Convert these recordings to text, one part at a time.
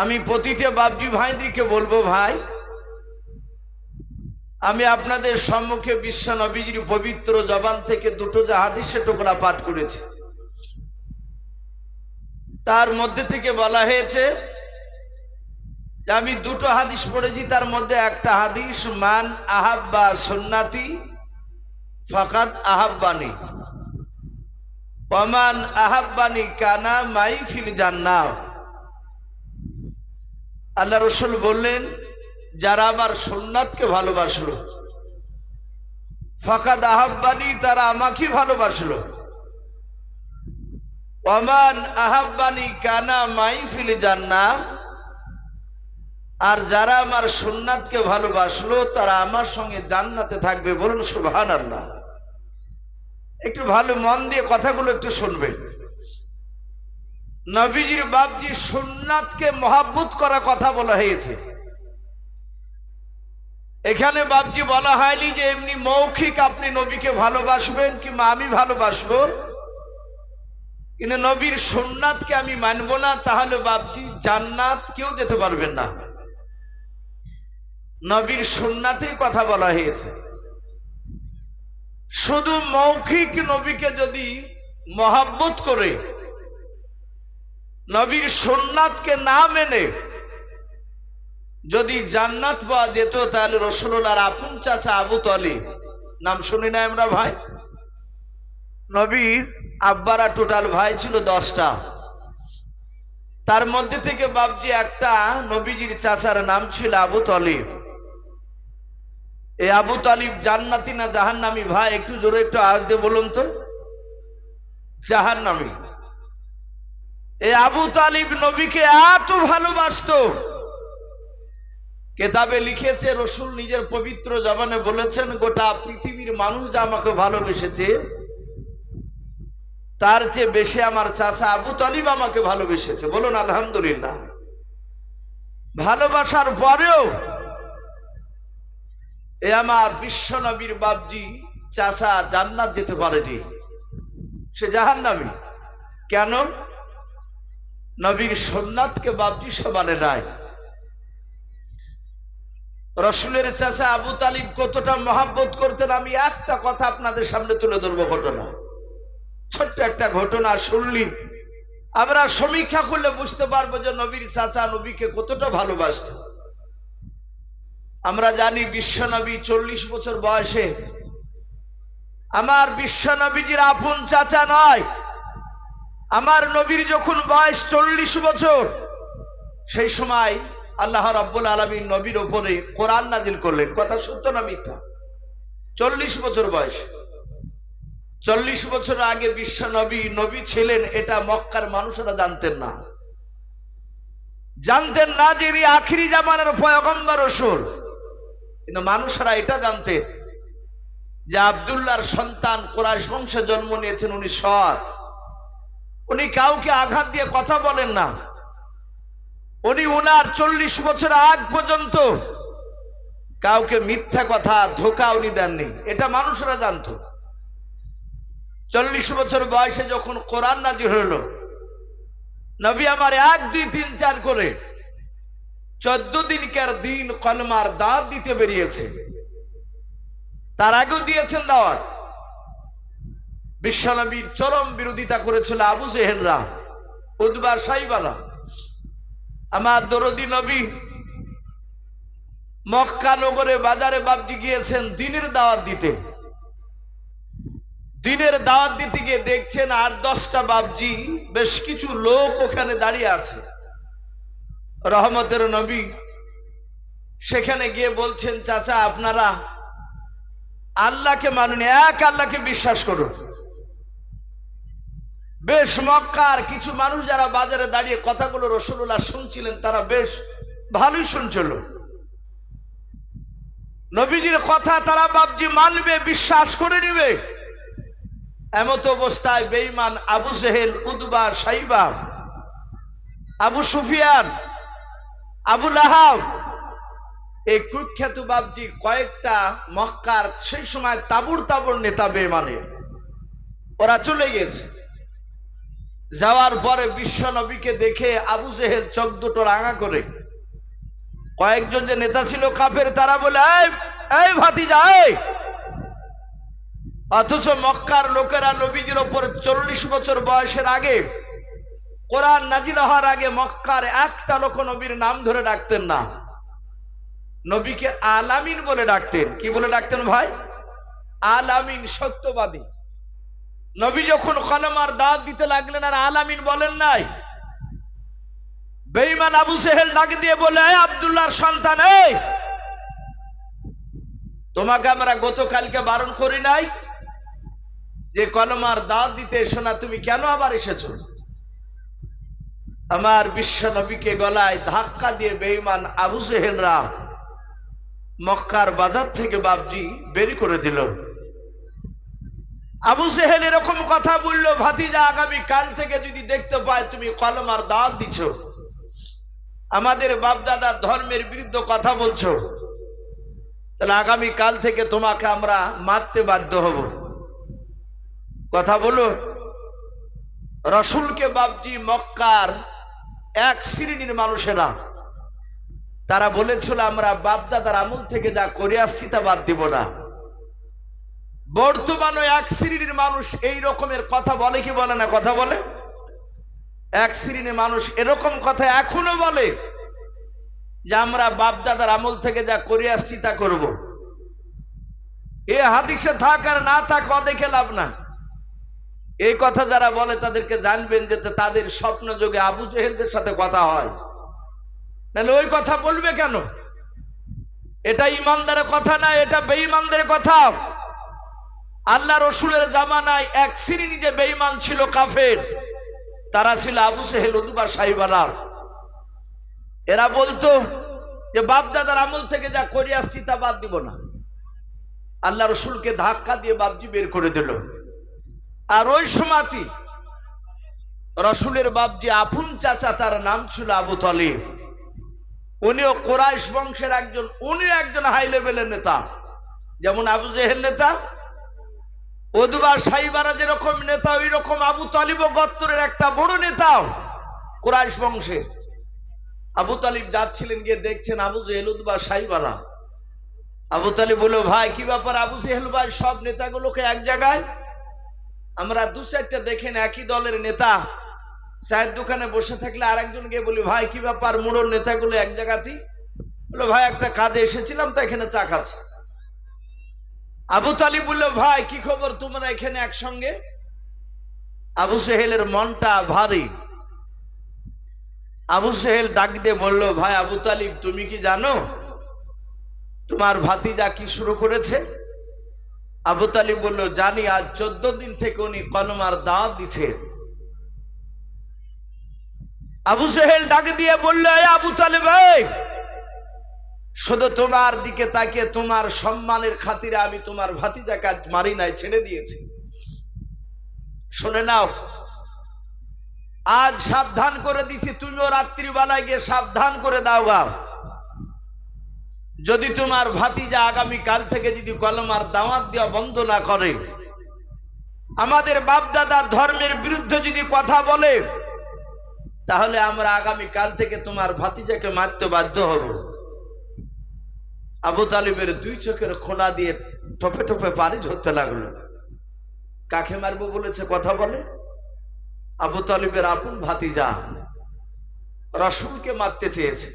আমি প্রতিটা বাবজি ভাইদিকে বলব ভাই, আমি আপনাদের সম্মুখে বিশ্ব নবীজির পবিত্র জবান থেকে দুটো যে হাদিসে টুকরা পাঠ করেছি। তার মধ্যে থেকে বলা হয়েছে আমি দুটো হাদিস পড়েছি, তার মধ্যে একটা হাদিস, মান আহাব্বা সুন্নাতি ফাকাদ আহাব্বানি ওমান আহাব্বানি কানা মাই ফিল জান্নাহ। আল্লাহ রসুল বললেন, যারা আমার সোননাথকে ভালোবাসলো, ফাকাদ আহাব্বানি, তারা আমাকে ভালোবাসলো। ওমান আহাব্বানি কানা মাই ফিল জান্নাহ, আর যারা আমার সোননাথকে ভালোবাসলো, তারা আমার সঙ্গে জান্নাতে থাকবে বলুন সুবহান আল্লাহ একটু ভালো মন দিয়ে কথাগুলো একটু শুনবেন। নবীজির বাপজি সুন্নাতকে মহাব্বত করা কথা বলা হয়েছে। এখানে বাপজি বলা হয়নি যে এমনি মৌখিক আপনি নবীকে ভালোবাসবেন কিংবা আমি ভালোবাসবো। কিন্তু নবীর সোননাথকে আমি মানব না, তাহলে বাপজি জান্নাত কেউ যেতে পারবেন না। নবীর সোননাথের কথা বলা হয়েছে। শুধু মৌখিক নবীকে যদি মহাব্বত করে নবীর সোননাথকে না মেনে যদি জান্নাত পাওয়া যেত, তাহলে রসুল্লাহর আপন চাচা আবু তলি নাম শুনি না আমরা ভাই? নবীর আব্বারা টোটাল ভাই ছিল দশটা। তার মধ্যে থেকে বাবজি একটা, নবীজির চাচার নাম ছিল আবু তলিব। এই আবু তালিব জান্নাতি না জাহান্নামি? ভাই, একটু জোরে একটু আওয়াজ দিয়ে বলুন তো। জাহান্নামি। এই আবু তালিব নবীকে এত ভালোবাসতো। কেতাবে লিখেছে, রসুল নিজের পবিত্র জবানে বলেছেন, গোটা পৃথিবীর মানুষ যা আমাকে ভালোবেসেছে, তার চেয়ে বেশি আমার চাচা আবু তালিব আমাকে ভালোবেসেছে। বলুন, আলহামদুলিল্লাহ। ভালোবাসার পরেও এ আমার বিশ্ব নবীর বাবজি চাষা জান্নাত যেতে পারেনি। সে জাহান নামি কেন? নবীর সোননাথকে বাবজি সমানে নাই। রসুলের চাষা আবু তালিব কতটা মহাব্বত করতেন, আমি একটা কথা আপনাদের সামনে তুলে ধরবো ঘটনা। ছোট্ট একটা ঘটনা শুনলি। আমরা সমীক্ষা করলে বুঝতে পারব যে নবীর চাচা নবীকে কতটা ভালোবাসত। আমরা জানি বিশ্বনবী চল্লিশ বছর বয়সে। আমার বিশ্বনবীজির আপন চাচা নয়। আমার নবীর যখন বয়স চল্লিশ বছর, সেই সময় আল্লাহ রব্বুল আলমী নবীর ওপরে কোরআন নাজিল করলেন। কথা সত্য না মিথ্যা? চল্লিশ বছর বয়স। চল্লিশ বছর আগে বিশ্ব নবী নবী ছিলেন, এটা মক্কার মানুষেরা জানতেন না। জানতেন না যে আখিরি জামানের পয়গম্বর রসুল। কিন্তু মানুষেরা এটা জানতেন যে আবদুল্লাহর সন্তান কোরআশ বংশে জন্ম নিয়েছেন, উনি সৎ। উনি কাউকে আঘাত দিয়ে কথা বলেন না। উনি উনার চল্লিশ বছর আগ পর্যন্ত কাউকে মিথ্যা কথা, ধোকা উনি দেননি। এটা মানুষরা জানতো। চল্লিশ বছর বয়সে যখন কোরআন নাজির হলো, নবী আমার এক, দুই, তিন, চার করে চোদ্দ দিনকার দিন কলমার দাঁত দিতে বেরিয়েছে। তার আগেও দিয়েছেন দাওয়াত। বিশ্বনবীর চরম বিরোধিতা করেছিল আবু জেহেলরা উদ্বার সাইবালা আমার দরদি নবী মক্কা নগরে বাজারে বাবজি গিয়েছেন দিনের দাওয়াত দিতে। দিনের দাওয়াত দিতে গিয়ে দেখছেন আর দশটা বাবজি বেশ কিছু লোক ওখানে দাঁড়িয়ে আছে। রহমতের নবী সেখানে গিয়ে বলছেন, চাচা, আপনারা আল্লাহকে মানুন, এক আল্লাহকে বিশ্বাস করুন। বেশ মক্কার কিছু মানুষ যারা বাজারে দাঁড়িয়ে কথাগুলো রসুল্লাহ শুনছিলেন, তারা বেশ ভালোই শুনছিল। নবীজির কথা তারা বাবজি মানবে, বিশ্বাস করে নিবে। এমত অবস্থায় বেইমান আবু সেহেল উদবা, সাইবা, আবু সুফিয়ান, আবু লাহাব, এই কুখ্যাত বাবজি কয়েকটা মক্কার সেই সময় তাবুর তাবুর নেতা বেমানের ওরা চলে গেছে। যাওয়ার পরে বিশ্ব নবীকে দেখে আবু জেহেল চোখ দুটো রাঙা করে। কয়েকজন যে নেতা ছিল কাফের, তারা বলে, এই ভাতিজা, এই! অথচ মক্কার লোকেরা নবীজির ওপর চল্লিশ বছর বয়সের আগে, কোরআন নাজিল হওয়ার আগে মক্কার একটা লোক নবীর নাম ধরে ডাকতেন না। নবীকে আলামিন বলে ডাকতেন। কি বলে ডাকতেন ভাই? আলামিন সত্যবাদী। নবী যখন কলমার দাঁত দিতে লাগলেন আর আলামিন বলেন নাই, বেঈমান আবু সেহেল ডাক দিয়ে বলে "এই আব্দুল্লাহর সন্তান তোমাকে আমরা গতকালকে বারণ করি নাই যে কলমার দাঁত দিতে এসো না, তুমি কেন আবার এসেছ? আমার বিশ্ব নবীকে গলায় ধাক্কা দিয়ে বেঈমান আবু সেহেলরা মক্কার বাজার থেকে বাবজি বেরি করে দিল। আবু সেহেল এরকম কথা বলল, ভাতিজা, আগামী কাল থেকে যদি দেখতে পায় তুমি কলমার দাঁত দিছ। আমাদের বাপদাদার ধর্মের বিরুদ্ধে কথা বলছো। তাহলে আগামী কাল থেকে তোমাকে আমরা মারতে বাধ্য হব। কথা বলো রসুলকে বাবজি মক্কার এক শ্রেণির মানুষেরা, তারা বলেছিল, আমরা বাপদাদার আমল থেকে যা করে আসছি তা বাদ দিব না। বর্তমানে এক শ্রেণির মানুষ এই রকমের কথা বলে কি বলে না কথা বলে? এক শ্রেণির মানুষ এরকম কথা এখনও বলে যে আমরা বাপদাদার আমল থেকে যা করে আসছি তা করব। এ হাদিসে থাক আর না থাক দেখে লাভ না এই কথা যারা বলে তাদেরকে জানবেন যে তাদের স্বপ্ন যোগে আবু জেহেলদের সাথে কথা হয়। তাহলে ওই কথা বলবে কেন? এটা ইমানদারের কথা না, এটা বেঈমানদের কথা। আল্লাহ রসুলের জামানায় এক শ্রেণি যে বেঈমান ছিল কাফের, তারা ছিল আবু সেহেল উদুবা সাহিবারা। এরা বলতো যে, বাপদাদার আমল থেকে যা করে আসছি তা বাদ দিব না। আল্লাহ রসুলকে ধাক্কা দিয়ে বাপজি বের করে দিল। আর ওই সমাতি রসুলের বাপজি আফুন চাচা, তার নাম ছিল আবু তলিব। উনিও কোরাইশ বংশের একজন উনি একজন হাই লেভেলের নেতা। যেমন আবু জেহেল নেতা ওদুবা সাইবারা যেরকম নেতা ওই রকম আবু তালিব গত্তরের একটা বড় নেতা কোরাইশ বংশে। আবু তালিব যাচ্ছিলেন, গিয়ে দেখছেন আবু জেহেল উদবা সাইবারা। আবু তালিব বলল, ভাই, কি ব্যাপার? আবু জেহেল ভাই, সব নেতাগুলোকে এক জায়গায়? আমরা দু চারটা দেখেন একই দলের নেতা। চায়ের দোকানে বসে থাকলে আরেকজন গিয়ে বলি, ভাই, কি ব্যাপার? মুড়োর নেতাগুলো এক জায়গাতেই? বলল, ভাই, একটা কাজে এসেছিলাম, তো এখানে চা খাচ্ছে। আবু তালিব বলল ভাই কি খবর তোমরা এখানে একসঙ্গে? আবু সেহেলের মনটা ভারী। আবু সেহেল ডাক দিয়ে বলল ভাই আবু তালিব তুমি কি জানো তোমার ভাতিজা কি শুরু করেছে? আবু তালিব বলল জানি আজ চোদ্দ দিন থেকে উনি কলমার দাওয়াত দিচ্ছে। আবু সেহেল ডাক দিয়ে বলল "এই আবু তালিব এই, শুধু তোমার দিকে তাকিয়ে তোমার সম্মানের খাতিরে আমি তোমার ভাতিজাকে আজ মারি নাই ছেড়ে দিয়েছি। শুনে নাও, আজ সাবধান করে দিছি, তুমিও রাত্রিবেলায় গিয়ে সাবধান করে দাও গা যদি তোমার ভাতিজা আগামী কাল থেকে যদি কলমার দাওয়াত দেওয়া বন্ধ না করে, আমাদের বাপদাদার ধর্মের বিরুদ্ধে যদি কথা বলে, তাহলে আমরা আগামী কাল থেকে তোমার ভাতিজাকে মারতে বাধ্য হব। আবু তালিবের দুই চোখের খোলা দিয়ে টপে টপে পানি ঝরতে লাগল। কাকে মারবো বলেছে কথা বলে? আবু তালিবের আপন ভাতিজা রসুলকে মারতে চেয়েছে।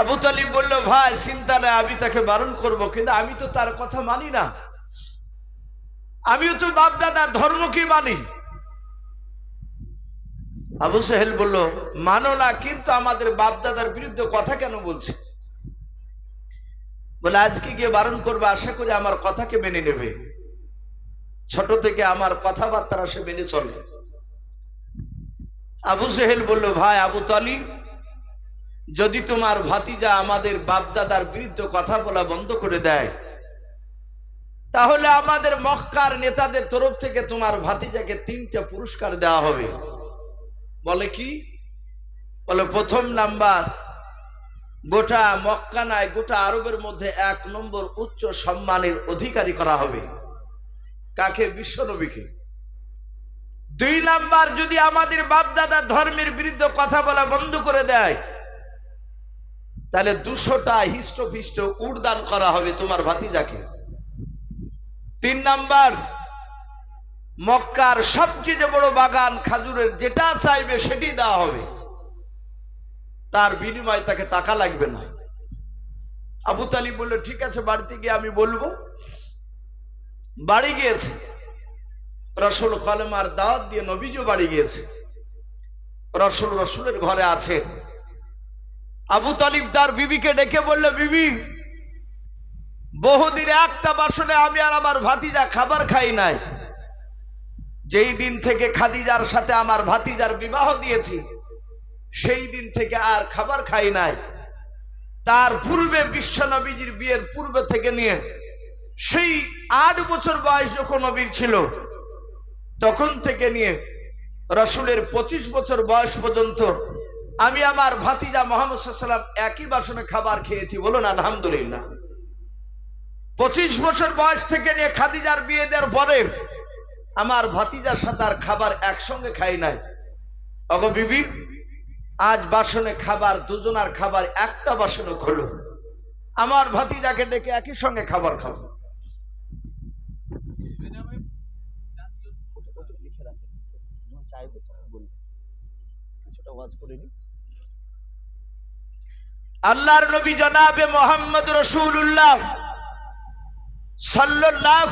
আবু তালিব বলল, ভাই, চিন্তা নেই, আমি তাকে বারণ করব কিন্তু আমি তো তার কথা মানি না। আমিও তো বাপদাদার ধর্মকে মানি। আবু সাহেল বলল, মানো না, কিন্তু আমাদের বাপদাদার বিরুদ্ধে কথা কেন বলছে? বলে, আজকে গিয়ে বারণ করবে, আশা করি আমার কথাকে মেনে নেবে। ছোট থেকে আমার কথাবার্তা সে মেনে চলে। আবু সেহেল বলল, ভাই আবু তালি যদি তোমার ভাতিজা আমাদের বাপদাদার বিরুদ্ধে কথা বলা বন্ধ করে দেয়, তাহলে আমাদের মক্কার নেতাদের তরফ থেকে তোমার ভাতিজাকে তিনটা পুরস্কার দেওয়া হবে। বলে কি? বলে, প্রথম নাম্বার গোটা মক্কা নয় গোটা আরবের মধ্যে এক নম্বর উচ্চ সম্মানের অধিকারী করা হবে। কাকে? বিশ্বনবীকে দুই নাম্বার, যদি আমাদের বাপদাদা ধর্মের বিরুদ্ধে কথা বলা বন্ধ করে দেয়, তাহলে দুশোটা হিষ্টপিষ্ট উড়দান করা হবে তোমার ভাতিজাকে। তিন নাম্বার, মক্কার সবচেয়ে বড় বাগান খাজুরের যেটা চাইবে সেটি দেওয়া হবে। তার বিনিময়ে তাকে টাকা লাগবে না। আবু তালিব বলল, ঠিক আছে, বাড়িতে গিয়ে আমি বলব। বাড়ি গিয়েছে। রসুল কলমার দাওয়াত দিয়ে নবীজও বাড়ি গিয়েছে। রসুল রসুলের ঘরে আছে। আবু তালিব তার বিবিকে ডেকে বলল, বিবি, বহুদিন একটা বাসনে আমি আর আমার ভাতিজা খাবার খাই নাই। যেই দিন থেকে খাদিজার সাথে আমার ভাতিজার বিবাহ দিয়েছি সেই দিন থেকে আর খাবার খাই নাই। তার পূর্বে বিশ্বনবীজির বিয়ের পূর্বে থেকে নিয়ে সেই আট বছর বয়স যখন নবীর ছিল, তখন থেকে নিয়ে রসুলের পঁচিশ বছর বয়স পর্যন্ত আমি আমার ভাতিজা মোহাম্মদ সাল্লাম একই বাসনে খাবার খেয়েছি। বলুন, আলহামদুলিল্লাহ। পঁচিশ বছর বয়স থেকে নিয়ে খাদিজার বিয়ে দেওয়ার পরে আমার ভাতিজার সাথে আর খাবার একসঙ্গে খাই নাই। অগ বিবি আজ বাসনে খাবার, দুজনার খাবার, একটা বাসনে খোলো। আমার ভাতিজাকে ডেকে একই সঙ্গে খাবার খাব আল্লাহর নবী জনাবে মোহাম্মদ রসুল্লাহ সাল্লাহ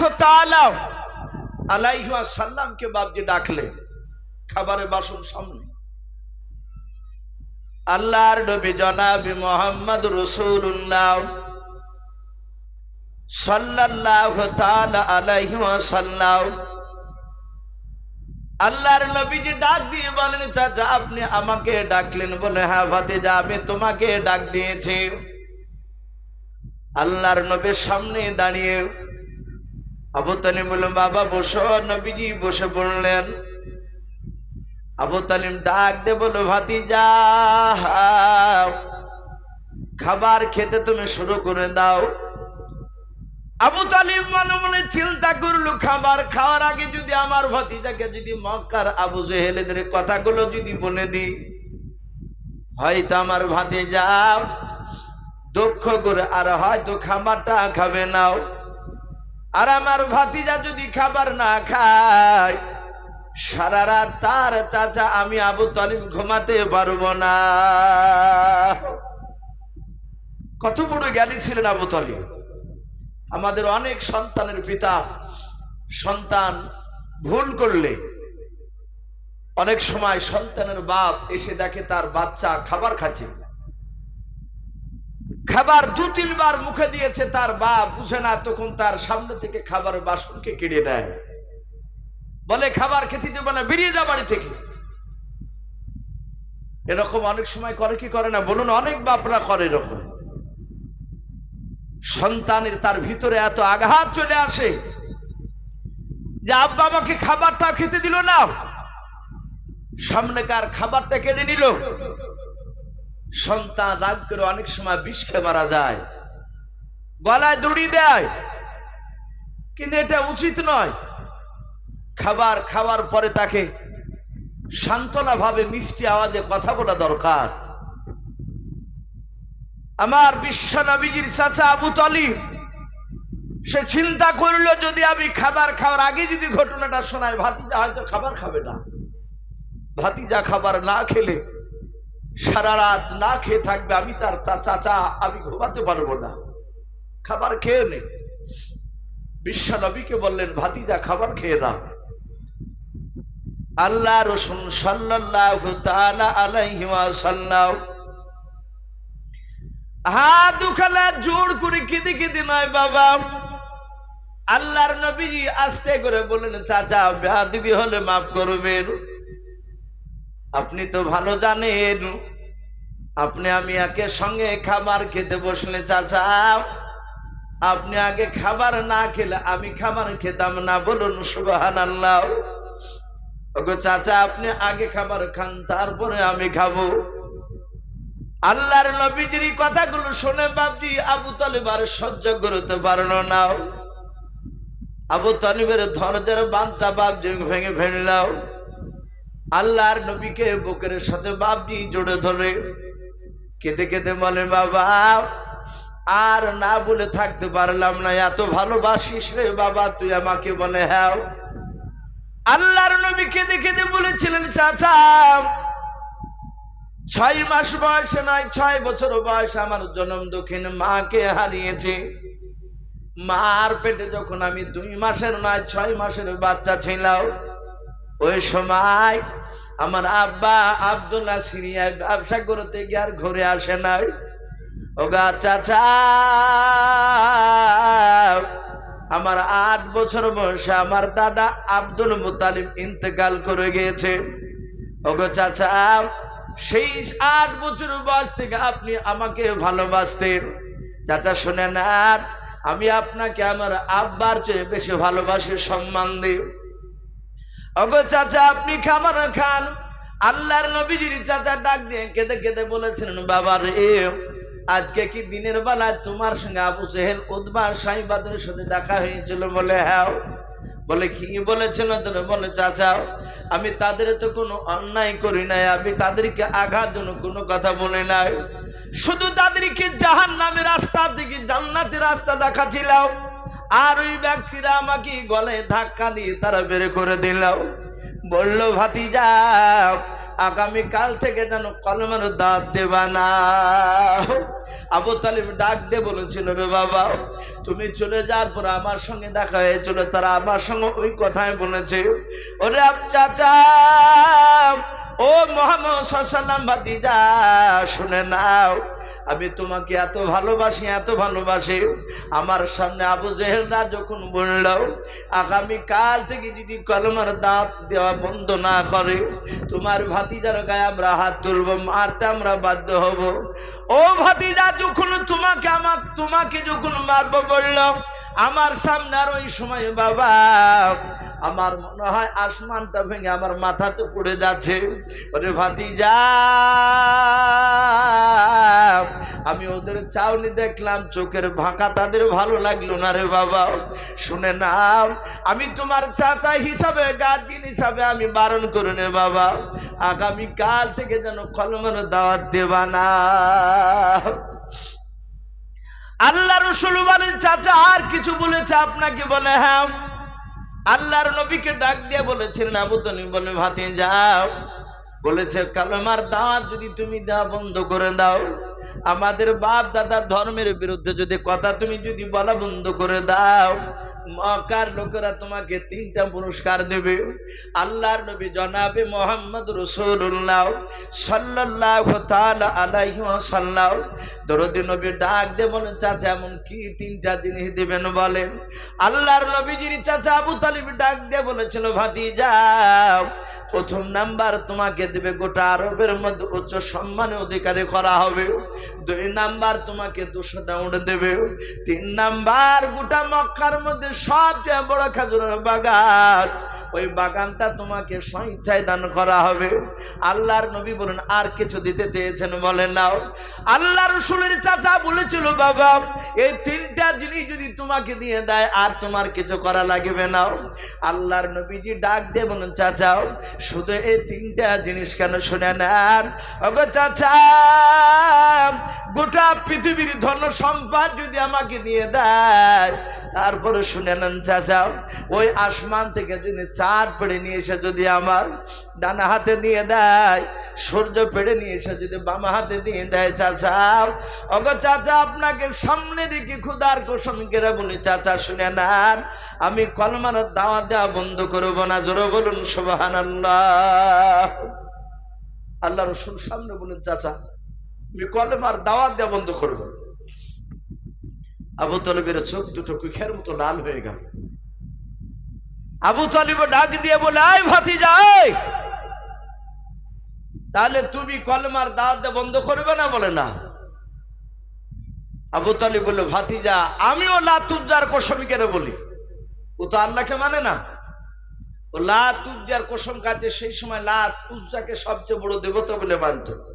আলাইহি সাল্লামকে বাপজি ডাকলে খাবারের বাসন সামনে। আল্লাহর নবী জনাবি মোহাম্মদ রসুল্লাহ সাল্লাহ আলাইহি সাল্লাম আল্লাহর নবীজি ডাক দিয়ে বলেন, চাচা, আপনি আমাকে ডাকলেন বলে হ্যাঁ ভাতিজা, আমি তোমাকে ডাক দিয়েছি। আল্লাহর নবীর সামনে দাঁড়িয়ে আবু তালিম বললেন, বাবা, বসো। নবীজি বসে পড়লেন। আবু তালিম ডাক দে বলো, ভাতিজা খাবার খেতে তুমি শুরু করে দাও। আবু তালিম মনে মনে চিন্তা করল, খাবার খাওয়ার আগে যদি আমার ভাতিজাকে যদি মক্কার আবু জেহেলেদের কথাগুলো যদি বলে দিই, হয়তো আমার ভাতিজা দুঃখ করে আর হয়তো খাবারটা খাবে নাও আর আমার ভাতিজা যদি খাবার না খায় সারা রাত তার চাচা আমি আবু তালিব ঘুমাতে পারব না। কত বড় জ্ঞানী ছিলেন আবু তালিব। আমাদের অনেক সন্তানের পিতা সন্তান ভুল করলে অনেক সময় সন্তানের বাপ এসে দেখে তার বাচ্চা খাবার খাচ্ছে। খাবার দু তিনবার মুখে দিয়েছে, তার বাপ বুঝে না, তখন তার সামনে থেকে খাবার বাসনকে কেড়ে দেয় বলে খাবার খেতে দেবে না, বেরিয়ে যা বাড়ি থেকে। এরকম অনেক সময় করে কি করে না? বলুন, অনেক বাপরা করে এরকম। সন্তানের তার ভিতরে এত আঘাত চলে আসে যে আব্বা আমাকে খাবারটা খেতে দিল না। সামনেকার খাবারটা কেড়ে নিল। সন্তান রাগ করে অনেক সময় বিষ খেয়ে মারা যায়। গলায় দড়ি দেয়। কিন্তু এটা উচিত নয়। খাবার খাওয়ার পরে তাকে সান্ত্বনা ভাবে মিষ্টি আওয়াজে কথা বলা দরকার। আমার বিশ্ব নবীজির চাচা আবু তালিব, সে চিন্তা করল, যদি আমি খাবার খাওয়ার আগে যদি ঘটনাটা শোনায়, ভাতিজা হয়তো খাবার খাবে না। ভাতিজা খাবার না খেলে সারা রাত না খেয়ে থাকবে, আমি তার চাচা আমি ঘুমাতে পারব না। খাবার খেয়ে নে। বিশ্ব নবীকে বললেন, ভাতিজা, খাবার খেয়ে না আল্লাহ রসুন সাল্লাহ আলাইহি সাল্লাম হাত দুখালা জোর করে কেঁদে কেঁদে নয় বাবা। আল্লাহর নবী আস্তে করে বললেন, চাচা বেহাদিবি হলে মাফ করবেন। আপনি তো ভালো জানেন। আপনি আমি একে সঙ্গে খাবার খেতে বসলে, চাচা, আপনি আগে খাবার না খেলে আমি খাবার খেতাম না, বলুন সুবাহান আল্লাহ ওগো চাচা, আপনি আগে খাবার খান, তারপরে আমি খাব। আল্লাহর নবীজির কথাগুলো শুনে বাপজি আবু তালিব আর সহ্য করতে পারল না। আবু তালিবের ধরদের বান্তা বাপজি ভেঙে ফেললাও আল্লাহর নবীকে বুকের সাথে বাপজি জোড়ে ধরে কেঁদে কেঁদে বলে, বাবা, আর না বলে থাকতে পারলাম না, এত ভালোবাসিস রে বাবা, তুই আমাকে বলে হ্যাঁ। আল্লাহর নবী কেঁদে কেঁদে বলেছিলেন, চাচা, ছয় মাস বয়সে নয়, ছয় বছর বয়স আমার জন্ম দক্ষিণ মাকে হারিয়েছে। মার পেটে যখন আমি দুই মাসের নয়, ছয় মাসের বাচ্চা ছিলাম, ওই সময় আমার আব্বা আব্দুল্লাহ সিরিয়ায় ব্যবসা করতে গিয়ে আর ঘুরে আসে নাই। ওগা, চাচা আমার আট বছর বয়সে আমার দাদা আব্দুল মুতালিব ইন্তেকাল করে গিয়েছে। ওগো চাচা, সেই আট বছর বয়স থেকে আপনি আমাকে ভালোবাসতেন। চাচা, শুনেন আর, আমি আপনাকে আমার আব্বার চেয়ে বেশি ভালোবাসি, সম্মান দিই। অগো চাচা, আপনি খাবার খান। আল্লাহর নবীজির চাচা ডাক দিয়ে কেঁদে কেঁদে বলেছিলেন, বাবা রে আজকে কি দিনের বেলায় তোমার সঙ্গে আবু সেহেল উদ্বা সাইবাদের সাথে দেখা হয়েছিল বলে হ্যাঁ বলে কি বলেছিল বলে, চাচা, আমি তাদের তো কোনো অন্যায় করি নাই, আমি তাদেরকে আঘাত জন্য কোনো কথা বলে নাই। শুধু তাদেরকে জাহান নামের রাস্তা থেকে জান্নাতের রাস্তা দেখাছিলাম, আর ওই ব্যক্তিরা আমাকে গলে ধাক্কা দিয়ে তারা বের করে দিল। বলল, ভাতিজা আগামী কাল থেকে যেন কলমের দাঁত দেবা না। আবু তালিব ডাক দে বলেছিল, রে বাবা, তুমি চলে যাওয়ার পর আমার সঙ্গে দেখা হয়েছিল, তারা আমার সঙ্গে ওই কথাই বলেছে। ওরে আপ চাচা, ও মোহাম্মদ সাল্লাম বাদিজা শুনে নাও আমি তোমাকে এত ভালোবাসি এত ভালোবাসি। আমার সামনে আবু জেহেলরা যখন বলল, আগামী কাল থেকে যদি কলমার দাঁত দেওয়া বন্ধ না করে, তোমার ভাতিজার গায়ে আমরা হাত তুলবো, মারতে আমরা বাধ্য হব। ও ভাতিজা, যখন তোমাকে আমার তোমাকে যখন মারবো বললাম আমার সামনে আর ওই সময় বাবা আমার মনে হয় আসমানটা ভেঙে আমার মাথাতে পড়ে যাচ্ছে। ওরে ভাতিজা, আমি ওদের চাউনি দেখলাম, চোখের ভাঁকা তাদের ভালো লাগল না রে বাবা। শুনে নাও, আমি তোমার চাচা হিসাবে গার্জিয়ান হিসাবে আমি বারণ করে নে বাবা। আগামী কাল থেকে যেন কলমের দাওয়াত দেবা না। আল্লাহ রসুল বলেন, চাচা, আর কিছু বলেছে আপনাকে বলে হ্যাঁ? আল্লাহর নবীকে ডাক দিয়ে বলেছিলেন আবু তনি বলে ভাতে যাও। বলেছে কালমার দাওয়াত যদি তুমি দেওয়া বন্ধ করে দাও। আমাদের বাপ দাদা ধর্মের বিরুদ্ধে যদি কথা তুমি যদি বলা, বন্ধ করে দাও। মক্কার লোকেরা তোমাকে তিনটা পুরস্কার দেবে। আল্লাহর নবী জনাবে মোহাম্মদ রসুল্লাহ সাল্লাহ আলাইহি সাল্লাহ দরদি নবী ডাক দে বলেন, চাচা, এমন কি তিনটা জিনিস দেবেন বলেন? আল্লাহর নবীজির চাচা আবু তালিব ডাক দিয়ে বলেছিল ভাতি যাও প্রথম নাম্বার তোমাকে দেবে গোটা আরবের মধ্যে উচ্চ সম্মানে অধিকারী করা হবে। দুই নাম্বার তোমাকে দুশো ডাউন্ড দেবে। তিন নাম্বার গোটা মক্কার মধ্যে সবচেয়ে বড় খাজুরের বাগান, ওই বাগানটা তোমাকে দান করা হবে। আল্লাহর নবী বলেন, আর কিছু দিতে চেয়েছেন বলেন নাও। আল্লাহ রসুলের চাচা বলেছিল, বাবা, এই তিনটা জিনিস যদি তোমাকে দিয়ে দেয়, আর তোমার কিছু করা লাগবে না। আল্লাহর নবীজি ডাক দিয়ে বলেন চাচাও শুধু এই তিনটা জিনিস কেন শুনে নেন? ওগো চাচা, গোটা পৃথিবীর ধন সম্পদ যদি আমাকে দিয়ে দেয় তারপরে শুনে নেন, চাচা, ওই আসমান থেকে যদি চার পেড়ে নিয়ে এসে যদি আমার ডানা হাতে দিয়ে দেয়, সূর্য পেড়ে নিয়ে এসে যদি বামা হাতে দিয়ে দেয়, চাচা অগ চাচা, আপনাকে সামনে দিকে ক্ষুদার কোসম কেরা বলি, চাচা, শুনে নেন, আমি কলমার দাওয়া দেওয়া বন্ধ করব না, জোরে বলুন সুবাহান আল্লাহ আল্লাহ রসুল সামনে বলুন চাচা, আমি কলমার দাওয়া দেওয়া বন্ধ করব আবু তলিবের চোখ দুটো কুখের মতো লাল হয়ে গেল। আবু তলিব ডাক দিয়ে বলে, আয় ভাতি যাই তাহলে তুমি কলমার দাওয়াত বন্ধ করবে না? বলে, না। আবু তালিব বলল, ভাতিজা, আমিও লাতুজ্জার কোসমিকের বলি। ও তো আল্লাহকে মানে না। ও লাত উজ্জার কোসম কাছে সেই সময় লাত উজ্জাকে সবচেয়ে বড় দেবতা বলে মানত।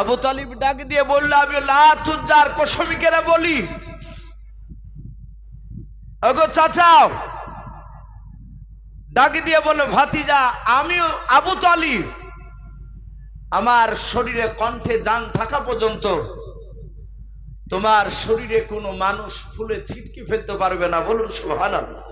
আবু তালিব ডাক দিয়ে বলল, আমি লাত উজ্জার কোসমিকেরা বলি। চাচাও, ডাক দিয়ে বলে ভাতিজা, আমিও আবু তালিব। আমার শরীরে কণ্ঠে যান থাকা পর্যন্ত তোমার শরীরে কোনো মানুষ ফুলে ছিটকে ফেলতে পারবে না। বলুন, সুবহানাল্লাহ।